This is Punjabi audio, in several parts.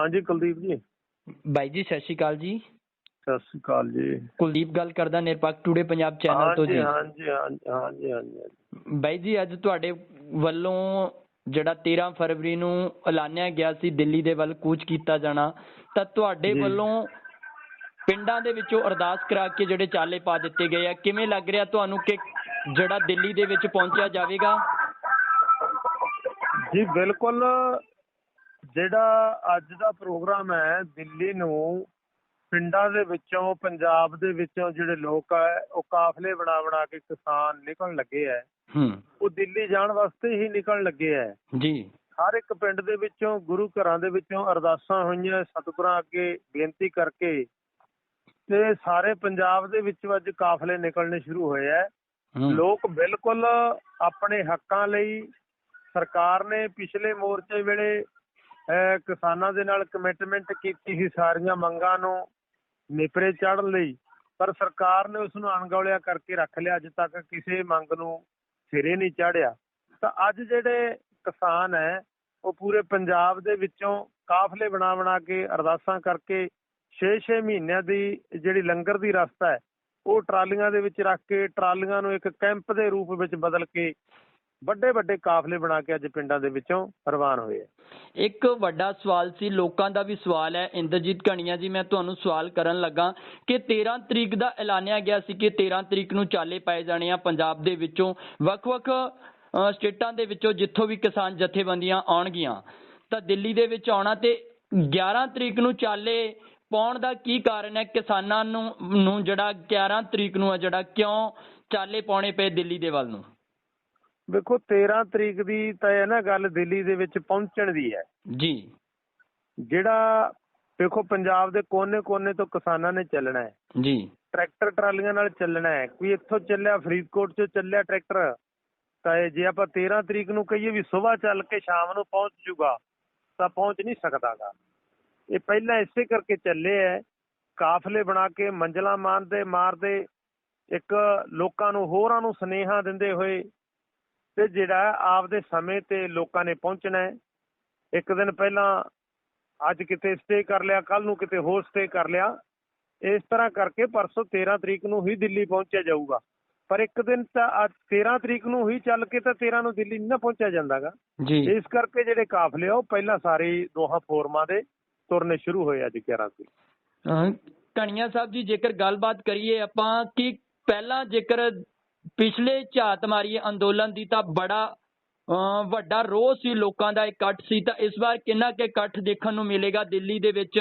ਹਾਂਜੀ ਕੁਲਦੀਪ ਜੀ। ਬਾਈ ਜੀ ਸਤਿ ਸ਼੍ਰੀ ਅਕਾਲ ਜੀ। ਸਤਿ ਸ਼੍ਰੀ ਅਕਾਲ ਜੀ। ਕੁਲਦੀਪ ਗੱਲ ਕਰਦਾ ਨਿਰਪੱਖ ਟੂਡੇ ਪੰਜਾਬ ਚੈਨਲ ਤੋਂ ਜੀ। ਹਾਂਜੀ ਹਾਂਜੀ ਹਾਂਜੀ ਹਾਂਜੀ ਬਾਈ ਜੀ ਅੱਜ ਤੁਹਾਡੇ ਵੱਲੋਂ ਜਿਹੜਾ 13 ਫਰਵਰੀ ਨੂੰ ਐਲਾਨਿਆ ਗਿਆ ਸੀ ਦਿੱਲੀ ਦੇ ਵੱਲ ਕੂਚ ਕੀਤਾ ਜਾਣਾ ਤਾਂ ਤੁਹਾਡੇ। ਵੱਲੋਂ ਪਿੰਡਾਂ ਦੇ ਵਿੱਚੋਂ ਅਰਦਾਸ ਕਰਾ ਕੇ ਜਿਹੜੇ ਚਾਲੇ ਪਾ ਦਿੱਤੇ ਗਏ ਆ ਕਿਵੇਂ ਲੱਗ ਰਿਹਾ ਤੁਹਾਨੂੰ ਕਿ ਜਿਹੜਾ ਦਿੱਲੀ ਦੇ ਵਿੱਚ ਪਹੁੰਚਿਆ ਜਾਵੇਗਾ? ਜੀ ਬਿਲਕੁਲ ਜਿਹੜਾ ਅੱਜ ਦਾ ਪ੍ਰੋਗਰਾਮ ਹੈ ਦਿੱਲੀ ਨੂੰ ਪਿੰਡਾਂ ਦੇ ਵਿੱਚੋਂ ਪੰਜਾਬ ਦੇ ਵਿੱਚੋਂ ਜਿਹੜੇ ਲੋਕ ਆ ਉਹ ਕਾਫਲੇ ਬਣਾ ਬਣਾ ਕੇ ਕਿਸਾਨ ਨਿਕਲਣ ਲੱਗੇ ਆ ਹੂੰ। ਉਹ ਦਿੱਲੀ ਜਾਣ ਵਾਸਤੇ ਹੀ ਨਿਕਲਣ ਲੱਗੇ ਆ ਜੀ। ਹਰ ਇੱਕ ਪਿੰਡ ਦੇ ਵਿੱਚੋਂ ਗੁਰੂ ਘਰਾਂ ਦੇ ਵਿੱਚੋਂ ਅਰਦਾਸਾਂ ਹੋਈਆਂ ਸਤਿਗੁਰਾਂ ਅੱਗੇ ਬੇਨਤੀ ਕਰਕੇ ਤੇ ਸਾਰੇ ਪੰਜਾਬ ਦੇ ਵਿੱਚੋਂ ਅੱਜ ਕਾਫਲੇ ਨਿਕਲਣੇ ਸ਼ੁਰੂ ਹੋਏ ਆ ਲੋਕ ਬਿਲਕੁਲ ਆਪਣੇ ਹੱਕਾਂ ਲਈ ਸਰਕਾਰ ਨੇ ਪਿਛਲੇ ਮੋਰਚੇ ਵੇਲੇ ਕਿਸਾਨਾਂ ਦੇ ਨਾਲ ਕਮਿਟਮੈਂਟ ਕੀਤੀ ਸੀ ਸਾਰੀਆਂ ਮੰਗਾਂ ਨੂੰ ਨਿਪਰੇ ਚਾੜਨ ਲਈ, ਪਰ ਸਰਕਾਰ ਨੇ ਉਸ ਨੂੰ ਅਣਗੌਲਿਆ ਕਰਕੇ ਰੱਖ ਲਿਆ, ਅੱਜ ਤੱਕ ਕਿਸੇ ਮੰਗ ਨੂੰ ਸਿਰੇ ਨਹੀਂ ਚਾੜਿਆ ਤਾਂ ਅੱਜ ਜਿਹੜੇ ਕਿਸਾਨ ਹੈ, ਉਹ ਪੂਰੇ ਪੰਜਾਬ ਦੇ ਵਿੱਚੋਂ ਕਾਫਲੇ ਬਣਾ ਬਣਾ ਕੇ ਅਰਦਾਸਾਂ ਕਰਕੇ 6-6 ਮਹੀਨਿਆਂ ਦੀ ਜਿਹੜੀ ਲੰਗਰ ਦੀ ਰਸਤਾ ਹੈ, ਉਹ ਟਰਾਲੀਆਂ ਦੇ ਵਿੱਚ ਰੱਖ ਕੇ ਟਰਾਲੀਆਂ ਨੂੰ ਇੱਕ ਕੈਂਪ ਦੇ ਰੂਪ ਵਿੱਚ ਬਦਲ ਕੇ ਵੱਡੇ ਵੱਡੇ ਕਾਫਲੇ ਬਣਾ ਕੇ ਅੱਜ ਪਿੰਡਾਂ ਦੇ ਵਿੱਚੋਂ ਰਵਾਨ ਹੋਏ ਇੱਕ ਵੱਡਾ ਸਵਾਲ ਸੀ, ਲੋਕਾਂ ਦਾ ਵੀ ਸਵਾਲ ਹੈ। ਇੰਦਰਜੀਤ ਕਣੀਆ ਜੀ, ਮੈਂ ਤੁਹਾਨੂੰ ਸਵਾਲ ਕਰਨ ਲੱਗਾ ਕਿ 13 ਤਰੀਕ ਦਾ ਐਲਾਨਿਆ ਗਿਆ ਸੀ ਕਿ 13 ਤਰੀਕ ਨੂੰ ਚਾਲੇ ਪਾਏ ਜਾਣੇ ਆ ਪੰਜਾਬ ਦੇ ਵਿੱਚੋਂ। ਵੱਖ-ਵੱਖ ਸਟੇਟਾਂ ਦੇ ਵਿੱਚੋਂ ਜਿੱਥੋਂ ਵੀ ਕਿਸਾਨ ਜਥੇਬੰਦੀਆਂ ਆਉਣਗੀਆਂ, ਤਾਂ ਦਿੱਲੀ ਦੇ ਵਿੱਚ ਆਉਣਾ ਤੇ 11 ਤਰੀਕ ਨੂੰ ਚਾਲੇ ਪਾਉਣ ਦਾ ਕੀ ਕਾਰਨ ਹੈ? ਕਿਸਾਨਾਂ ਨੂੰ ਨੂੰ ਜਿਹੜਾ 11 ਤਰੀਕ ਨੂੰ ਆ, ਜਿਹੜਾ ਕਿਉਂ ਚਾਲੇ ਪਾਉਣੇ ਪਏ ਦਿੱਲੀ ਦੇ ਵੱਲ ਨੂੰ? ਵੇਖੋ 13 ਤਰੀਕ ਦੀ ਤਾਂ ਇਹ ਨਾ ਗੱਲ ਦਿੱਲੀ ਦੇ ਵਿੱਚ ਪਹੁੰਚਣ ਦੀ ਹੈ। ਜੀ। ਜਿਹੜਾ ਵੇਖੋ ਪੰਜਾਬ ਦੇ ਕੋਨੇ-ਕੋਨੇ ਤੋਂ ਕਿਸਾਨਾਂ ਨੇ ਚੱਲਣਾ ਹੈ। ਜੀ। ਟਰੈਕਟਰ ਟਰਾਲੀਆਂ ਨਾਲ ਚੱਲਣਾ ਹੈ। ਕੋਈ ਇੱਥੋਂ ਚੱਲਿਆ ਫਰੀਦਕੋਟ ਤੋਂ ਚੱਲਿਆ ਟਰੈਕਟਰ ਤਾਂ ਇਹ ਜੇ ਆਪਾਂ 13 ਤਰੀਕ ਨੂੰ ਕਹੀਏ ਵੀ ਸਵੇਰ ਚੱਲ ਕੇ ਸ਼ਾਮ ਨੂੰ ਪਹੁੰਚ ਜੂਗਾ ਤਾਂ ਪਹੁੰਚ ਨਹੀਂ ਸਕਦਾਗਾ। ਇਹ ਪਹਿਲਾਂ ਇਸੇ ਕਰਕੇ ਚੱਲੇ ਐ ਕਾਫਲੇ ਬਣਾ ਕੇ ਮੰਜ਼ਲਾਂ ਮਾਰਦੇ ਮਾਰਦੇ ਇੱਕ ਲੋਕਾਂ ਨੂੰ ਹੋਰਾਂ ਨੂੰ ਸਨੇਹਾ ਦਿੰਦੇ ਹੋਏ ਤੇ ਜਿਹੜਾ ਆਪਦੇ ਸਮੇਂ ਤੇ ਲੋਕਾਂ ਨੇ ਪਹੁੰਚਣਾ ਹੈ ਇੱਕ ਦਿਨ ਪਹਿਲਾਂ ਅੱਜ ਕਿਤੇ ਸਟੇ ਕਰ ਲਿਆ ਕੱਲ ਨੂੰ ਕਿਤੇ ਹੋਰ ਸਟੇ ਕਰ ਲਿਆ ਇਸ ਤਰ੍ਹਾਂ ਕਰਕੇ ਪਰਸੋਂ 13 ਤਰੀਕ ਨੂੰ ਹੀ ਦਿੱਲੀ ਪਹੁੰਚਿਆ ਜਾਊਗਾ। ਪਰ ਇੱਕ ਦਿਨ ਤਾਂ ਅੱਜ 13 ਤਰੀਕ ਨੂੰ ਹੀ ਚੱਲ ਕੇ ਤਾਂ 13 ਨੂੰ ਦਿੱਲੀ ਨਹੀਂ ਨਾ ਪਹੁੰਚਿਆ ਜਾਂਦਾਗਾ। ਜੀ। ਇਸ ਕਰਕੇ ਜਿਹੜੇ ਕਾਫਲੇ ਆ ਉਹ ਪਹਿਲਾਂ ਸਾਰੇ ਦੋਹਾਂ ਫੋਰਮਾਂ ਦੇ ਤੁਰਨੇ ਸ਼ੁਰੂ ਹੋਏ ਅੱਜ 11 ਤਰੀਕ। ਕਣੀਆ ਸਾਹਿਬ ਜੀ ਜੇਕਰ ਗੱਲਬਾਤ ਕਰੀਏ ਆਪਾਂ ਕਿ ਪਹਿਲਾਂ ਜੇਕਰ ਪਿਛਲੇ ਝਾਤ ਮਾਰੀ ਅੰਦੋਲਨ ਦੀ ਤਾਂ ਬੜਾ ਵੱਡਾ ਰੋਹ ਸੀ ਲੋਕਾਂ ਦਾ ਇਕੱਠ ਸੀ। ਤਾਂ ਇਸ ਵਾਰ ਕਿੰਨਾ ਕੁ ਇਕੱਠ ਦੇਖਣ ਨੂੰ ਮਿਲੇਗਾ ਦਿੱਲੀ ਦੇ ਵਿੱਚ?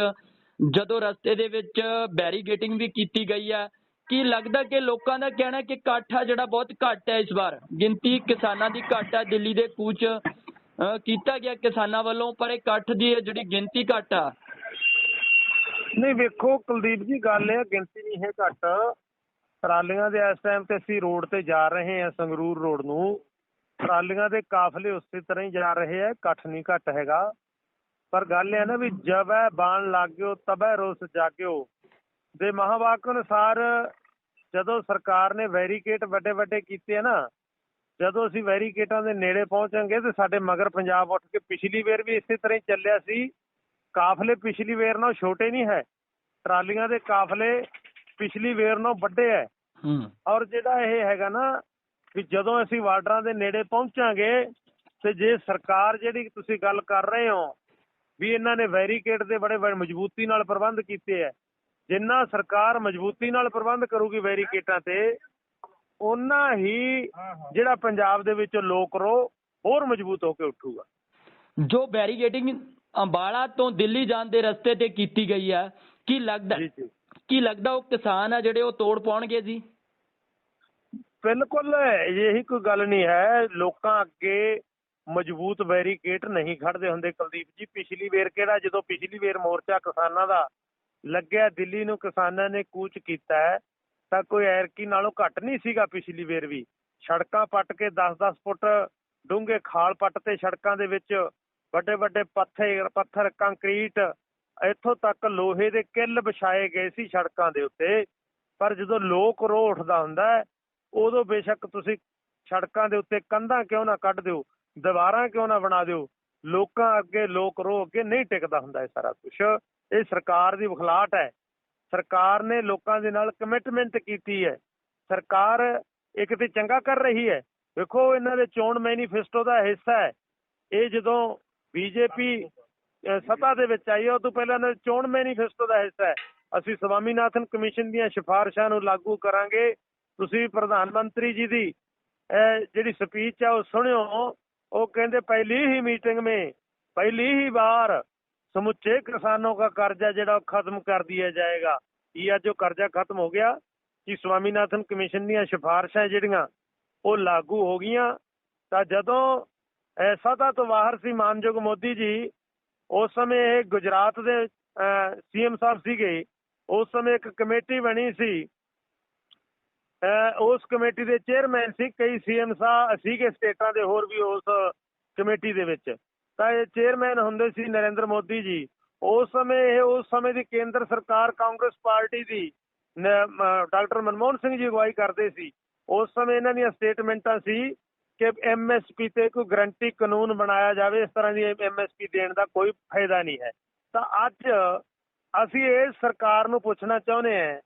ਜਦੋਂ ਰਸਤੇ ਦੇ ਵਿੱਚ ਬੈਰੀਗੇਟਿੰਗ ਵੀ ਕੀਤੀ ਗਈ ਹੈ ਕੀ ਲੱਗਦਾ ਕਿ ਲੋਕਾਂ ਦਾ ਕਹਿਣਾ ਕਿ ਇਕੱਠ ਆ ਜਿਹੜਾ ਬਹੁਤ ਘੱਟ ਹੈ ਇਸ ਵਾਰ? ਗਿਣਤੀ ਕਿਸਾਨਾਂ ਦੀ ਘੱਟ ਹੈ ਦਿੱਲੀ ਦੇ ਕੂਚ ਕੀਤਾ ਗਿਆ ਕਿਸਾਨਾਂ ਵੱਲੋਂ ਪਰ ਇਕੱਠ ਦੀ ਜਿਹੜੀ ਗਿਣਤੀ ਘੱਟ ਆ। ਨਹੀਂ ਵੇਖੋ ਕੁਲਦੀਪ ਜੀ ਗੱਲ ਇਹ ਆ, ਗਿਣਤੀ ਨਹੀਂ ਹੈ ਘੱਟ। ਟਰਾਲੀਆਂ ਦੇ ਇਸ ਟਾਈਮ ਤੇ ਅਸੀਂ ਰੋਡ ਤੇ ਜਾ ਰਹੇ ਹਾਂ ਸੰਗਰੂਰ ਰੋਡ ਨੂੰ। ਟਰਾਲੀਆਂ ਦੇ ਕਾਫਲੇ ਉਸੇ ਤਰ੍ਹਾਂ ਹੀ ਜਾ ਰਹੇ ਆ, ਇਕੱਠ ਨਹੀਂ ਘੱਟ ਹੈਗਾ। ਪਰ ਗੱਲ ਇਹ ਨਾ ਵੀ ਜਬੈ ਬਾਣ ਲੱਗਿਓ, ਤਬੈ ਰੋਸ ਜਾਗਿਓ। ਦੇ ਮਹਾਵਾਕ ਅਨੁਸਾਰ ਜਦੋਂ ਸਰਕਾਰ ਨੇ ਵੈਰੀਕੇਟ ਵੱਡੇ ਵੱਡੇ ਕੀਤੇ ਆ ਨਾ, ਜਦੋਂ ਅਸੀਂ ਵੈਰੀਕੇਟਾਂ ਦੇ ਨੇੜੇ ਪਹੁੰਚਾਂਗੇ ਤੇ ਸਾਡੇ ਮਗਰ ਪੰਜਾਬ ਉੱਠ ਕੇ ਪਿਛਲੀ ਵੇਰ ਵੀ ਇਸੇ ਤਰ੍ਹਾਂ ਹੀ ਚੱਲਿਆ ਸੀ। ਕਾਫਲੇ ਪਿਛਲੀ ਵੇਰ ਨਾਲੋਂ ਛੋਟੇ ਨਹੀਂ ਹੈ। ਟਰਾਲੀਆਂ ਦੇ ਕਾਫਲੇ ਪਿਛਲੀ ਵੇਰ ਨਾਲੋਂ ਵੱਡੇ ਹੈ। ਹੂੰ। ਔਰ ਜਿਹੜਾ ਇਹ ਹੈਗਾ ਨਾ ਵੀ ਜਦੋਂ ਅਸੀਂ ਬਾਰਡਰਾਂ ਦੇ ਨੇੜੇ ਪਹੁੰਚਾਂਗੇ ਤੇ ਜੇ ਸਰਕਾਰ ਜਿਹੜੀ ਤੁਸੀਂ ਗੱਲ ਕਰ ਰਹੇ ਹੋ ਵੀ ਇਹਨਾਂ ਨੇ ਵੈਰੀਕੇਡ ਦੇ ਬੜੇ ਮਜ਼ਬੂਤੀ ਨਾਲ ਪ੍ਰਬੰਧ ਕੀਤੇ ਹੈ ਜਿੰਨਾ ਸਰਕਾਰ ਮਜ਼ਬੂਤੀ ਨਾਲ ਪ੍ਰਬੰਧ ਕਰੂਗੀ ਵੈਰੀਕੇਟਾਂ ਤੇ ਉਹਨਾਂ ਹੀ ਜਿਹੜਾ ਪੰਜਾਬ ਦੇ ਵਿੱਚ ਲੋਕ ਰੋ ਹੋਰ ਮਜ਼ਬੂਤ ਹੋ ਕੇ ਉੱਠੂਗਾ। ਜੋ ਬੈਰੀਗੇਟਿੰਗ ਅੰਬਾਲਾ ਤੋਂ ਦਿੱਲੀ ਜਾਣ ਦੇ ਰਸਤੇ ਤੇ ਕੀਤੀ ਗਈ ਹੈ ਕੀ ਲੱਗਦਾ ਜੀ ਜੀ। ਕੀ ਲੱਗਦਾ ਉਹ ਕਿਸਾਨ ਆ ਜਿਹੜੇ ਉਹ ਤੋੜ ਪਾਉਣਗੇ ਜੀ? ਬਿਲਕੁਲ, ਇਹੀ ਕੋਈ ਗੱਲ ਨਹੀਂ ਹੈ। ਲੋਕਾਂ ਅੱਗੇ ਮਜ਼ਬੂਤ ਬੈਰੀਕੇਡ ਨਹੀਂ ਖੜਦੇ ਹੁੰਦੇ। ਕੁਲਦੀਪ ਜੀ, ਪਿਛਲੀ ਵੇਰ ਕਿਹੜਾ ਜਦੋਂ ਪਿਛਲੀ ਵੇਰ ਮੋਰਚਾ ਕਿਸਾਨਾਂ ਦਾ ਲੱਗਿਆ, ਦਿੱਲੀ ਨੂੰ ਕਿਸਾਨਾਂ ਨੇ ਕੂਚ ਕੀਤਾ ਤਾਂ ਕੋਈ ਐਰਕੀ ਨਾਲੋਂ ਘੱਟ ਨਹੀਂ ਸੀਗਾ ਪਿਛਲੀ ਵੇਰ ਵੀ। ਸੜਕਾਂ ਪੱਟ ਕੇ 10-10 ਫੁੱਟ ਡੂੰਘੇ ਖਾਲ ਪੱਟ ਤੇ ਸੜਕਾਂ ਦੇ ਵਿੱਚ ਵੱਡੇ ਵੱਡੇ ਪੱਥਰ ਪੱਥਰ, ਕੰਕਰੀਟ ਇੱਥੋਂ ਤੱਕ ਲੋਹੇ ਦੇ ਕਿੱਲ ਵਿਛਾਏ ਗਏ ਸੀ ਸੜਕਾਂ ਦੇ ਉੱਤੇ। ਪਰ ਜਦੋਂ ਲੋਕ ਰੋਹ ਉੱਠਦਾ ਹੁੰਦਾ ਉਦੋਂ ਬੇਸ਼ੱਕ ਤੁਸੀਂ ਸੜਕਾਂ ਦੇ ਉੱਤੇ ਕੰਧਾਂ ਕਿਉਂ ਨਾ ਕੱਢ ਦਿਓ, ਦੀਵਾਰਾਂ ਕਿਉਂ ਨਾ ਬਣਾ ਦਿਓ, ਲੋਕਾਂ ਅੱਗੇ ਲੋਕ ਰੋ ਅੱਗੇ ਨਹੀਂ ਟਿਕਦਾ ਹੁੰਦਾ ਇਹ ਸਾਰਾ ਕੁਝ ਇਹ ਸਰਕਾਰ ਦੀ ਵਿਖਲਾਟ ਹੈ। ਸਰਕਾਰ ਨੇ ਲੋਕਾਂ ਦੇ ਨਾਲ ਕਮਿਟਮੈਂਟ ਕੀਤੀ ਹੈ। ਸਰਕਾਰ ਇੱਕ ਤੇ ਚੰਗਾ ਕਰ ਰਹੀ ਹੈ। ਵੇਖੋ ਇਹਨਾਂ ਦੇ ਚੋਣ ਮੈਨੀਫੈਸਟੋ ਦਾ ਹਿੱਸਾ ਹੈ। ਇਹ ਜਦੋਂ ਬੀਜੇਪੀ ਸਤਾ ਦੇ ਵਿੱਚ ਆਈ ਹੈ। ਉਹ ਤੋਂ ਪਹਿਲਾਂ ਨਾਲ ਚੋਣ ਮੈਨੀਫੈਸਟੋ ਦਾ ਹਿੱਸਾ ਹੈ। ਅਸੀਂ ਸਵਾਮੀਨਾਥਨ ਕਮਿਸ਼ਨ ਦੀਆਂ ਸਿਫਾਰਿਸ਼ਾਂ ਨੂੰ ਲਾਗੂ ਕਰਾਂਗੇ। ਤੁਸੀਂ ਪ੍ਰਧਾਨ ਮੰਤਰੀ ਜੀ ਦੀ ਜਿਹੜੀ ਸਪੀਚ ਆ, ਉਹ ਸੁਣਿਓ। ਉਹ ਕਹਿੰਦੇ, ਪਹਿਲੀ ਹੀ ਮੀਟਿੰਗ ਮੇ, ਪਹਿਲੀ ਹੀ ਬਾਰ ਸਮੁੱਚੇ ਕਿਸਾਨੋਂ ਦਾ ਕਰਜ਼ਾ ਜਿਹੜਾ ਉਹ ਖਤਮ ਕਰ ਦਿਆ ਜਾਏਗਾ। ਇਹ ਅੱਜ ਉਹ ਕਰਜ਼ਾ ਖਤਮ ਹੋ ਗਿਆ? ਕਿ ਸਵਾਮੀਨਾਥਨ ਕਮਿਸ਼ਨ ਦੀਆਂ ਸਿਫਾਰਿਸ਼ਾਂ ਜਿਹੜੀਆਂ, ਉਹ ਲਾਗੂ ਹੋ ਗਈਆਂ? ਤਾਂ ਜਦੋਂ ਸਤਾ ਤੋਂ ਬਾਹਰ ਸੀ, ਮਾਨਯੋਗ ਮੋਦੀ ਜੀ ਉਸ ਸਮੇਂ ਇਹ ਗੁਜਰਾਤ ਦੇ ਸੀਐਮ ਸਾਹਿਬ ਸੀਗੇ। ਉਸ ਸਮੇਂ ਇੱਕ ਕਮੇਟੀ ਬਣੀ ਸੀ। ਉਸ ਕਮੇਟੀ ਦੇ ਚੇਅਰਮੈਨ ਸੀ, ਕਈ ਸੀਐਮ ਸਾਹਿਬ ਸੀਗੇ ਸਟੇਟਾਂ ਦੇ, ਹੋਰ ਵੀ ਉਸ ਕਮੇਟੀ ਦੇ ਵਿੱਚ। ਤਾਂ ਇਹ ਚੇਅਰਮੈਨ ਹੁੰਦੇ ਸੀ ਨਰਿੰਦਰ ਮੋਦੀ ਜੀ। ਉਸ ਸਮੇਂ ਇਹ, ਉਸ ਸਮੇਂ ਦੀ ਕੇਂਦਰ ਸਰਕਾਰ ਕਾਂਗਰਸ ਪਾਰਟੀ ਦੀ ਡਾਕਟਰ ਮਨਮੋਹਨ ਸਿੰਘ ਜੀ ਅਗਵਾਈ ਕਰਦੇ ਸੀ। ਉਸ ਸਮੇਂ ਇਹਨਾਂ ਦੀਆਂ ਸਟੇਟਮੈਂਟਾਂ ਸੀ ਕਿ ਐਮਐਸਪੀ ਤੇ ਕੋਈ ਗਰੰਟੀ ਕਾਨੂੰਨ ਬਣਾਇਆ ਜਾਵੇ, ਇਸ ਤਰ੍ਹਾਂ ਦੀ ਐਮਐਸਪੀ ਦੇਣ ਦਾ ਕੋਈ ਫਾਇਦਾ ਨਹੀਂ ਹੈ। ਤਾਂ ਅੱਜ ਅਸੀਂ ਇਸ ਸਰਕਾਰ ਨੂੰ ਪੁੱਛਣਾ ਚਾਹੁੰਦੇ ਹਾਂ,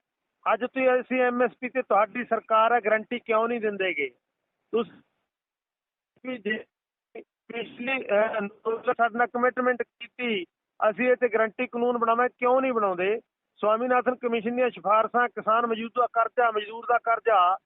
ਅੱਜ ਤੁਸੀਂ ਅਸੀਂ ਐਮਐਸਪੀ ਤੇ ਤੁਹਾਡੀ ਸਰਕਾਰ ਹੈ ਗਰੰਟੀ ਕਿਉਂ ਨਹੀਂ ਦਿੰਦੇਗੇ? ਤੁਸੀਂ ਪਿਛਲੀ ਸਾਡੇ ਨਾਲ ਕਮਿਟਮੈਂਟ ਕੀਤੀ, ਅਸੀਂ ਇਹ ਤੇ ਗਰੰਟੀ ਕਾਨੂੰਨ ਬਣਾਵਾਂ ਕਿਉਂ ਨਹੀਂ ਬਣਾਉਂਦੇ? ਸਵਾਮੀਨਾਥਨ ਕਮਿਸ਼ਨ ਦੀਆਂ ਸਿਫਾਰਸ਼ਾਂ ਕਿਸਾਨ ਮੌਜੂਦਾ ਕਰਜ਼ਾ, ਮਜ਼ਦੂਰ ਦਾ ਕਰਜ਼ਾ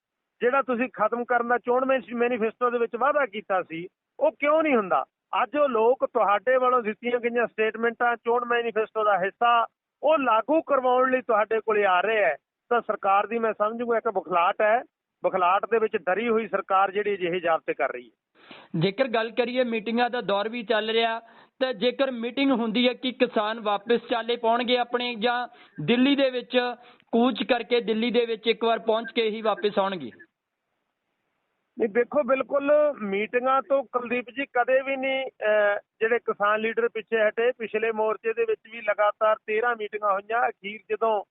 ਜਿਹੜਾ ਤੁਸੀਂ ਖਤਮ ਕਰਨ ਦਾ ਚੋਣ ਮੈਨੀਫੈਸਟੋ ਦੇ ਵਿੱਚ ਵਾਅਦਾ ਕੀਤਾ ਸੀ, ਉਹ ਕਿਉਂ ਨਹੀਂ ਹੁੰਦਾ? ਅੱਜ ਉਹ ਲੋਕ ਤੁਹਾਡੇ ਵੱਲੋਂ ਦਿੱਤੀਆਂ ਗਈਆਂ ਸਟੇਟਮੈਂਟਾਂ, ਚੋਣ ਮੈਨੀਫੈਸਟੋ ਦਾ ਹਿੱਸਾ, ਉਹ ਲਾਗੂ ਕਰਵਾਉਣ ਲਈ ਤੁਹਾਡੇ ਕੋਲੇ ਆ ਰਹੇ ਹੈ। ਤਾਂ ਸਰਕਾਰ ਦੀ ਮੈਂ ਸਮਝੂਗਾ, ਇੱਕ ਬੁਖਲਾਟ ਹੈ। ਬਖਲਾਟ ਦੇ ਵਿੱਚ ਡਰੀ ਹੋਈ ਸਰਕਾਰ ਜਿਹੜੀ ਅਜਿਹੇ ਜਾਬਤੇ ਕਰ ਰਹੀ ਹੈ। ਜੇਕਰ ਗੱਲ ਕਰੀਏ ਮੀਟਿੰਗਾਂ ਦਾ ਦੌਰ ਵੀ ਚੱਲ ਰਿਹਾ, ਤਾਂ ਜੇਕਰ ਮੀਟਿੰਗ ਹੁੰਦੀ ਹੈ ਕਿ ਕਿਸਾਨ ਵਾਪਸ ਚਾਲੇ ਪਾਉਣਗੇ ਆਪਣੇ, ਜਾਂ ਦਿੱਲੀ ਦੇ ਵਿੱਚ ਕੂਚ ਕਰਕੇ ਦਿੱਲੀ ਦੇ ਵਿੱਚ ਇੱਕ ਵਾਰ ਪਹੁੰਚ ਕੇ ਹੀ ਵਾਪਸ ਆਉਣਗੇ? ਨਹੀਂ ਦੇਖੋ ਬਿਲਕੁਲ ਮੀਟਿੰਗਾਂ ਤੋਂ ਕੁਲਦੀਪ ਜੀ ਕਦੇ ਵੀ ਨਹੀਂ ਅਹ, ਜਿਹੜੇ ਕਿਸਾਨ ਲੀਡਰ ਪਿੱਛੇ ਹਟੇ ਪਿਛਲੇ ਮੋਰਚੇ ਦੇ ਵਿੱਚ ਵੀ ਲਗਾਤਾਰ 13 ਮੀਟਿੰਗਾਂ ਹੋਈਆਂ। ਅਖੀਰ ਜਦੋਂ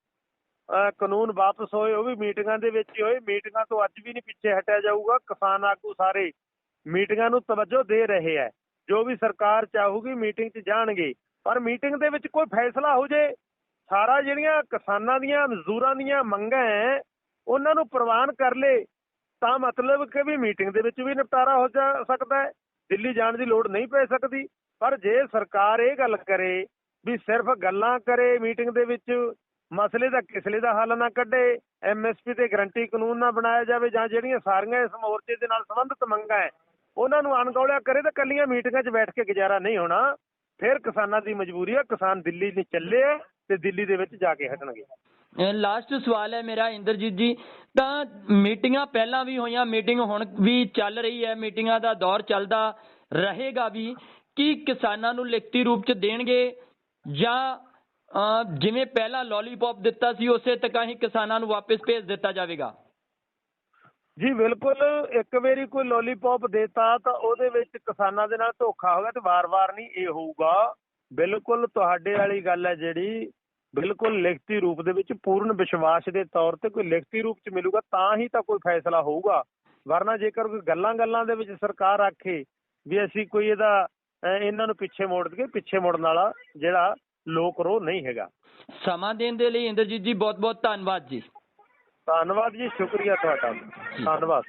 ਅਹ, ਕਾਨੂੰਨ ਵਾਪਸ ਹੋਏ ਉਹ ਵੀ ਮੀਟਿੰਗਾਂ ਦੇ ਵਿੱਚ ਹੋਏ। ਮੀਟਿੰਗਾਂ ਤੋਂ ਅੱਜ ਵੀ ਨਹੀਂ ਪਿੱਛੇ ਹਟਿਆ ਜਾਊਗਾ। ਕਿਸਾਨ ਆਗੂ ਸਾਰੇ ਮੀਟਿੰਗਾਂ ਨੂੰ ਤਵੱਜੋ ਦੇ ਰਹੇ ਹੈ। ਜੋ ਵੀ ਸਰਕਾਰ ਚਾਹੂਗੀ ਮੀਟਿੰਗ 'ਚ ਜਾਣਗੇ। ਪਰ ਮੀਟਿੰਗ ਦੇ ਵਿੱਚ ਕੋਈ ਫੈਸਲਾ ਹੋ ਜੇ ਸਾਰਾ ਜਿਹੜੀਆਂ ਕਿਸਾਨਾਂ ਦੀਆਂ ਮਜ਼ਦੂਰਾਂ ਦੀਆਂ ਮੰਗਾਂ ਹੈ ਉਹਨਾਂ ਨੂੰ ਪ੍ਰਵਾਨ ਕਰ ਲੇ। ਤਾਂ ਮਤਲਬ ਕਿ ਵੀ ਮੀਟਿੰਗ ਦੇ ਵਿੱਚ ਵੀ ਨਿਪਟਾਰਾ ਹੋ ਜਾ ਸਕਦਾ ਹੈ, ਦਿੱਲੀ ਜਾਣ ਦੀ ਲੋੜ ਨਹੀਂ ਪੈ ਸਕਦੀ। ਪਰ ਜੇ ਸਰਕਾਰ ਇਹ ਗੱਲ ਕਰੇ ਵੀ ਸਿਰਫ ਗੱਲਾਂ ਕਰੇ ਮੀਟਿੰਗ ਦੇ ਵਿੱਚ, ਮਸਲੇ ਦਾ ਕਿਸਲੇ ਦਾ ਹੱਲ ਨਾ ਕੱਢੇ ਐਮਐਸਪੀ ਤੇ ਗਰੰਟੀ ਕਾਨੂੰਨ ਨਾ ਬਣਾਇਆ ਜਾਵੇ ਜਾਂ ਜਿਹੜੀਆਂ ਸਾਰੀਆਂ ਇਸ ਮੋਰਚੇ ਦੇ ਨਾਲ ਸੰਬੰਧਿਤ ਮੰਗਾਂ ਹੈ, ਉਹਨਾਂ ਨੂੰ ਅਣਗੌਲਿਆ ਕਰੇ ਤਾਂ ਕੱਲੀਆਂ ਮੀਟਿੰਗਾਂ 'ਚ ਬੈਠ ਕੇ ਗੁਜ਼ਾਰਾ ਨਹੀਂ ਹੋਣਾ। ਫਿਰ ਕਿਸਾਨਾਂ ਦੀ ਮਜਬੂਰੀ ਹੈ, ਕਿਸਾਨ ਦਿੱਲੀ ਨਹੀਂ ਚੱਲੇ ਤੇ ਦਿੱਲੀ ਦੇ ਵਿੱਚ ਜਾ ਕੇ ਹਟਣਗੇ। ਲਾਸਟ ਸਵਾਲ ਹੈ ਮੇਰਾ, ਇੰਦਰਜੀਤ ਜੀ। ਤਾਂ ਮੀਟਿੰਗਾਂ ਪਹਿਲਾਂ ਵੀ ਹੋਈਆਂ, ਮੀਟਿੰਗ ਹੁਣ ਵੀ ਚੱਲ ਰਹੀ ਹੈ, ਮੀਟਿੰਗਾਂ ਦਾ ਦੌਰ ਚੱਲਦਾ ਰਹੇਗਾ ਵੀ। ਕੀ ਕਿਸਾਨਾਂ ਨੂੰ ਲਿਖਤੀ ਰੂਪ ਚ ਦੇਣਗੇ? ਜਾਂ ਜਿਵੇਂ ਪਹਿਲਾਂ ਲੋਲੀਪੌਪ ਦਿੱਤਾ ਸੀ, ਉਸੇ ਤੱਕ ਹੀ ਕਿਸਾਨਾਂ ਨੂੰ ਵਾਪਸ ਭੇਜ ਦਿੱਤਾ ਜਾਵੇਗਾ? ਜੀ, ਬਿਲਕੁਲ। ਇੱਕ ਵਾਰੀ ਕੋਈ ਲੋਲੀਪੌਪ ਦੇਤਾ, ਤਾਂ ਉਹਦੇ ਵਿੱਚ ਕਿਸਾਨਾਂ ਦੇ ਨਾਲ ਧੋਖਾ ਹੋਗਾ ਤੇ ਵਾਰ-ਵਾਰ ਨਹੀਂ ਇਹ ਹੋਊਗਾ। ਬਿਲਕੁਲ ਤੁਹਾਡੇ ਵਾਲੀ ਗੱਲ ਹੈ ਜਿਹੜੀ। ਬਿਲਕੁਲ ਲਿਖਤੀ ਰੂਪ ਦੇ ਵਿੱਚ ਪੂਰਨ ਵਿਸ਼ਵਾਸ ਦੇ ਤੌਰ ਤੇ ਕੋਈ ਲਿਖਤੀ ਰੂਪ ਚ ਮਿਲੂਗਾ ਤਾਂ ਹੀ ਤਾਂ ਕੋਈ ਫੈਸਲਾ ਹੋਊਗਾ। ਵਰਨਾ ਜੇਕਰ ਕੋਈ ਗੱਲਾਂ-ਗੱਲਾਂ ਦੇ ਵਿੱਚ ਸਰਕਾਰ ਆਖੇ ਵੀ ਅਸੀਂ ਕੋਈ ਇਹਦਾ ਇਹਨਾਂ ਨੂੰ ਪਿੱਛੇ ਮੋੜ ਦਈਏ ਪਿੱਛੇ ਮੁੜਨ ਵਾਲਾ ਜਿਹੜਾ ਲੋਕ ਰੋਹ ਨਹੀਂ ਹੈਗਾ। ਸਮਾਂ ਦੇਣ ਦੇ ਲਈ ਇੰਦਰਜੀਤ ਜੀ ਬਹੁਤ-ਬਹੁਤ ਧੰਨਵਾਦ ਜੀ। ਧੰਨਵਾਦ ਜੀ ਸ਼ੁਕਰੀਆ ਤੁਹਾਡਾ। ਧੰਨਵਾਦ।